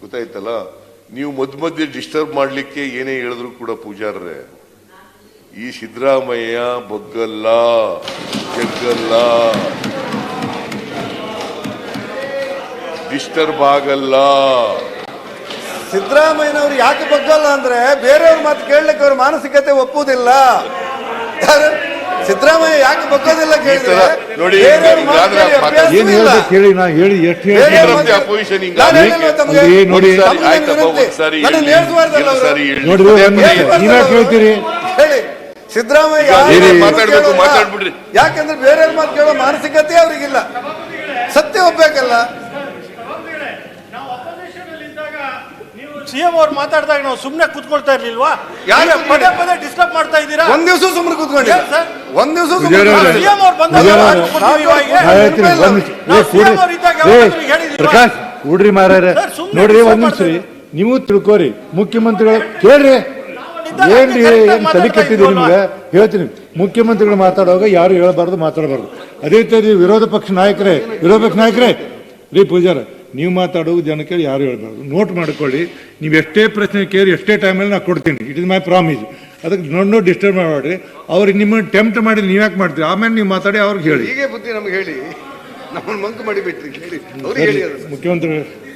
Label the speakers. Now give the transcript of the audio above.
Speaker 1: ಗೊತ್ತಾಯ್ತಲ್ಲ? ನೀವು ಮಧ್ಯ ಮಧ್ಯೆ ಡಿಸ್ಟರ್ಬ್ ಮಾಡ್ಲಿಕ್ಕೆ ಏನೇ ಹೇಳಿದ್ರು ಕೂಡ ಪೂಜಾರ್ರೆ, ಈ ಸಿದ್ದರಾಮಯ್ಯ ಬಗ್ಗಲ್ಲ, ಜಗ್ಗಲ್ಲ. ಡಿಸ್ಟರ್ಬ್ ಆಗಲ್ಲ.
Speaker 2: ಸಿದ್ದರಾಮಯ್ಯನವ್ರು ಯಾಕೆ ಬಗ್ಗಲ್ಲ ಅಂದ್ರೆ ಬೇರೆಯವ್ರ ಮಾತು ಕೇಳಲಿಕ್ಕೆ ಅವ್ರ ಮಾನಸಿಕತೆ ಒಪ್ಪುವುದಿಲ್ಲ? ಸಿದ್ದರಾಮಯ್ಯ ಯಾಕೆ ಬಗ್ಗೋದಿಲ್ಲ ಕೇಳಿದ್ರೆ?
Speaker 1: ನೋಡಿ,
Speaker 2: ಕೇಳಿ
Speaker 3: ಏನ್ ಹೇಳ್ಬೇಕು ಹೇಳಿ ನಾ ಹೇಳಿ ಎಷ್ಟು
Speaker 2: ಬೇರೆ
Speaker 3: ಹೇಳಿ ನೋಡಿ,
Speaker 1: ಒಂದ್ಸಾರಿ
Speaker 2: ಕೇಳ್ತೀರಿ.
Speaker 1: ಹೇಳಿ,
Speaker 2: ಸಿದ್ದರಾಮಯ್ಯ ಮಾತು
Speaker 1: ಮಾತಾಡ್ಬೇಕು. ಮಾತಾಡ್ಬಿಡ್ರಿ.
Speaker 2: ಯಾಕಂದ್ರೆ ಬೇರೆಯವ್ರ ಮಾತು ಕೇಳೋ ಮಾನಸಿಕತೆ ಅವ್ರಿಗಿಲ್ಲ. ಸತ್ಯ ಒಪ್ಬೇಕಲ್ಲ
Speaker 4: ಸಿಎಂ ಅವ್ರು ಮಾತಾಡಿದಾಗ ನಾವು ಸುಮ್ಮನೆ ಕೂತ್ಕೊಳ್ತಾ ಇರ್ಲಿಲ್ವಾ?
Speaker 2: ಯಾರು
Speaker 4: ಪದೇ ಪದೇ ಡಿಸ್ಟರ್ಬ್ ಮಾಡ್ತಾ ಇದ್ದೀರಾ?
Speaker 2: ಒಂದ್ ದಿವಸ ಸುಮ್ಮನೆ ಕೂತ್ಕೊಂಡಿಲ್ಲ.
Speaker 4: ಸರ್?
Speaker 2: ಒಂದ್ ದಿವಸ?
Speaker 3: ಪ್ರಕಾಶ್
Speaker 4: ಹುಡ್ರಿ ಸುಮ್ನೆ
Speaker 3: ನೋಡ್ರಿ ಒಂದ್ ನಿಮಿಷ
Speaker 4: ಮಾಡ್ತಾ
Speaker 3: ನೀವು ತಿಳ್ಕೋರಿ. ಮುಖ್ಯಮಂತ್ರಿಗಳು ಕೇಳ್ರಿ. ಏನ್ರಿ ಏನ್ ತಲೆ
Speaker 4: ಕಟ್ಟಿದ್ರಿ
Speaker 3: ನಿಮ್ಗೆ? ಹೇಳ್ತೀನಿ. ಮುಖ್ಯಮಂತ್ರಿಗಳು ಮಾತಾಡುವಾಗ ಯಾರು ಹೇಳಬಾರ್ದು ಮಾತಾಡಬಾರ್ದು. ಅದೇ ರೀತಿ ವಿರೋಧ ಪಕ್ಷ ನಾಯಕರೇ ವಿರೋಧ ಪಕ್ಷ ನಾಯಕರೇ. ರೀ ಪೂಜಾರ ನೀವು ಮಾತಾಡುವ ಜನಕ್ಕೆ ಯಾರು ಹೇಳ್ಬಾರ್ದು. ನೋಟ್ ಮಾಡ್ಕೊಳ್ಳಿ. ನೀವು ಎಷ್ಟೇ ಪ್ರಶ್ನೆ ಕೇಳಿ ಎಷ್ಟೇ ಟೈಮಲ್ಲಿ ನಾನು ಕೊಡ್ತೀನಿ. ಇಟ್ ಇಸ್ ಮೈ ಪ್ರಾಮಿಸ್ ಅದಕ್ಕೆ ನೋಡಿ ನೋಡಿ ಡಿಸ್ಟರ್ಬ್ ಮಾಡಬೇಡ್ರಿ. ಅವ್ರಿಗೆ ನಿಮ್ಮ ಟೆಂಪ್ಟ್ ಮಾಡಿ ನೀವು ಯಾಕೆ ಮಾಡ್ತೀರಿ? ಆಮೇಲೆ ನೀವು ಮಾತಾಡಿ ಅವ್ರಿಗೆ ಹೇಳಿ.
Speaker 2: ಹೀಗೆ ಬುದ್ಧಿ ನಮ್ಗೆ ಹೇಳಿ. ನಮ್ಮನ್ನು ಮಂಕು ಮಾಡಿಬಿಟ್ರಿ ಹೇಳಿ. ಅವ್ರಿಗೆ ಹೇಳಿ.
Speaker 3: ಮುಖ್ಯಮಂತ್ರಿ